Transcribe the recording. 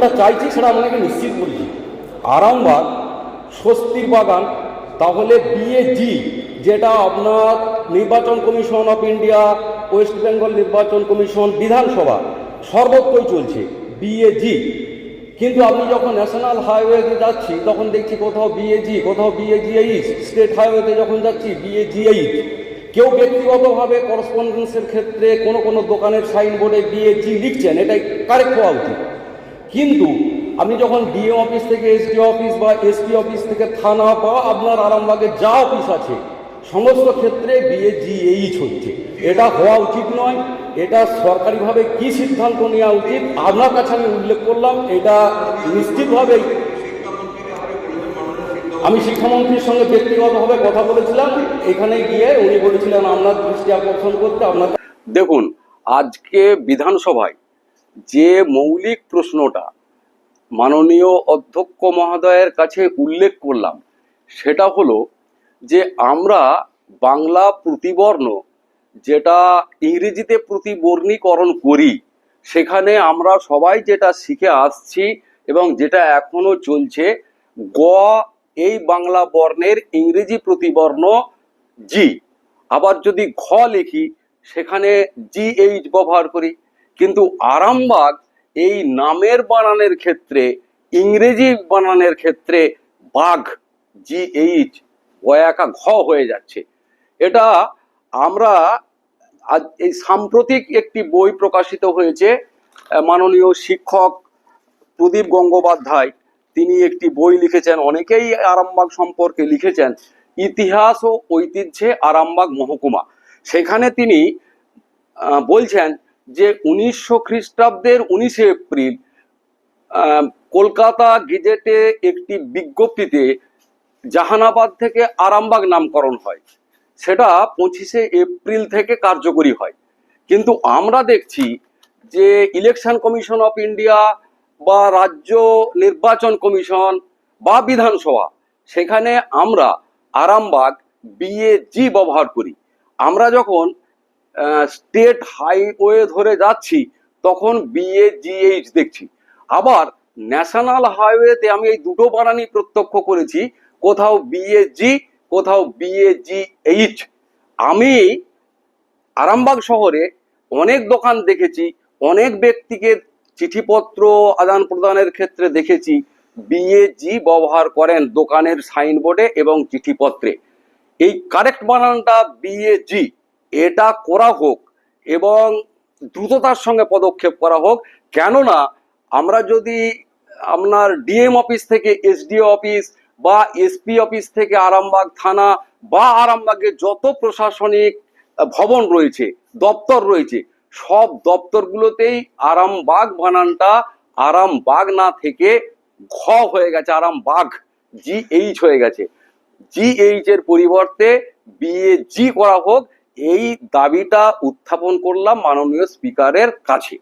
যেটা চাইছি সেটা আপনাকে নিশ্চিত বলছি আরামবাগ, স্বস্তির বাগান, তাহলে বিএজি যেটা আপনার নির্বাচন commission of India, West Bengal নির্বাচন কমিশন, বিধানসভা, সর্বত্রই চলছে বিএজি কিন্তু আমি যখন ন্যাশনাল হাইওয়েতে যাচ্ছি, তখন দেখছি কোথাও বিএজি কোথাও বিএজিএইচ স্টেট হাইওয়েতে যখন যাচ্ছি বিএজিএইচ কেউ ব্যক্তিগতভাবে করসপন্ডেন্সের ক্ষেত্রে কোনো কোনো দোকানের সাইনবোর্ডে বিএজি লিখছেন, এটাই কারেক্ট হওয়া উচিত। কিন্তু আপনি যখন ডিএম অফিস থেকে এসডি অফিস বা এসপি অফিস থেকে থানা বা আপনার আরামবাগে যা অফিস আছে, সমস্ত ক্ষেত্রে বিএজিএইচ হচ্ছে। এটা হওয়া উচিত নয়, এটা সরকারিভাবে কি সিদ্ধান্ত নেওয়া উচিত, আপনার কাছে আমি উল্লেখ করলাম, এটা নিশ্চিতভাবেই আমি শিক্ষামন্ত্রীর সঙ্গে ব্যক্তিগতভাবে কথা বলেছিলাম, এখানে গিয়ে উনি বলেছিলেন, আপনার দৃষ্টি আকর্ষণ করতে আপনার দেখুন, আজকে বিধানসভায় যে মৌলিক প্রশ্নটা মাননীয় অধ্যক্ষ মহোদয়ের কাছে উল্লেখ করলাম, সেটা হলো যে আমরা বাংলা প্রতিবর্ণ, যেটা ইংরেজিতে প্রতিবর্ণীকরণ করি, সেখানে আমরা সবাই যেটা শিখে আসছি এবং যেটা এখনও চলছে, গ, এই বাংলা বর্ণের ইংরেজি প্রতিবর্ণ জি। আবার যদি ঘ লিখি, সেখানে জি এইচ ব্যবহার করি। কিন্তু আরামবাগ এই নামের বানানের ক্ষেত্রে, ইংরেজি বানানের ক্ষেত্রে বাঘ জি এইচ ওয়াকা ঘ হয়ে যাচ্ছে। এটা আমরা আজ এই সাম্প্রতিক একটি বই প্রকাশিত হয়েছে মাননীয় শিক্ষক প্রদীপ গঙ্গোপাধ্যায়। তিনি একটি বই লিখেছেন, অনেকেই আরামবাগ সম্পর্কে লিখেছেন, ইতিহাস ও ঐতিহ্যে আরামবাগ মহকুমা। সেখানে তিনি বলছেন যে উনিশশো খ্রিস্টাব্দের উনিশে এপ্রিল কলকাতা গেজেটে একটি বিজ্ঞপ্তিতে জাহানাবাদ থেকে আরামবাগ নামকরণ হয়। সেটা পঁচিশে এপ্রিল থেকে কার্যকরী হয়। কিন্তু আমরা দেখছি যে ইলেকশন কমিশন অফ ইন্ডিয়া বা রাজ্য নির্বাচন কমিশন বা বিধানসভা, সেখানে আমরা আরামবাগ বিএজি ব্যবহার করি। আমরা যখন স্টেট হাইওয়ে ধরে যাচ্ছি, তখন বিএজিএইচ দেখছি। আবার ন্যাশনাল হাইওয়েতে আমি এই দুটো বানানই প্রত্যক্ষ করেছি, কোথাও বিএজি কোথাও বিএজিএইচ আমি আরামবাগ শহরে অনেক দোকান দেখেছি, অনেক ব্যক্তিকে চিঠিপত্র আদান প্রদানের ক্ষেত্রে দেখেছি বিএজি ব্যবহার করেন দোকানের সাইনবোর্ডে এবং চিঠিপত্রে। এই কারেক্ট বানানটা বিএজি এটা করা হোক এবং দ্রুততার সঙ্গে পদক্ষেপ করা হোক, কেননা আমরা যদি আপনার ডিএম অফিস থেকে এসডিও অফিস বা এসপি অফিস থেকে আরামবাগ থানা বা আরামবাগের যত প্রশাসনিক ভবন রয়েছে, দপ্তর রয়েছে, সব দপ্তরগুলোতেই আরামবাগ বানানটা আরামবাগ না থেকে ঘ হয়ে গেছে, আরামবাগ জি এইচ হয়ে গেছে। জি এইচ এর পরিবর্তে বিএজি করা হোক এই দাবিটা উত্থাপন করলাম মাননীয় স্পিকারের কাছে।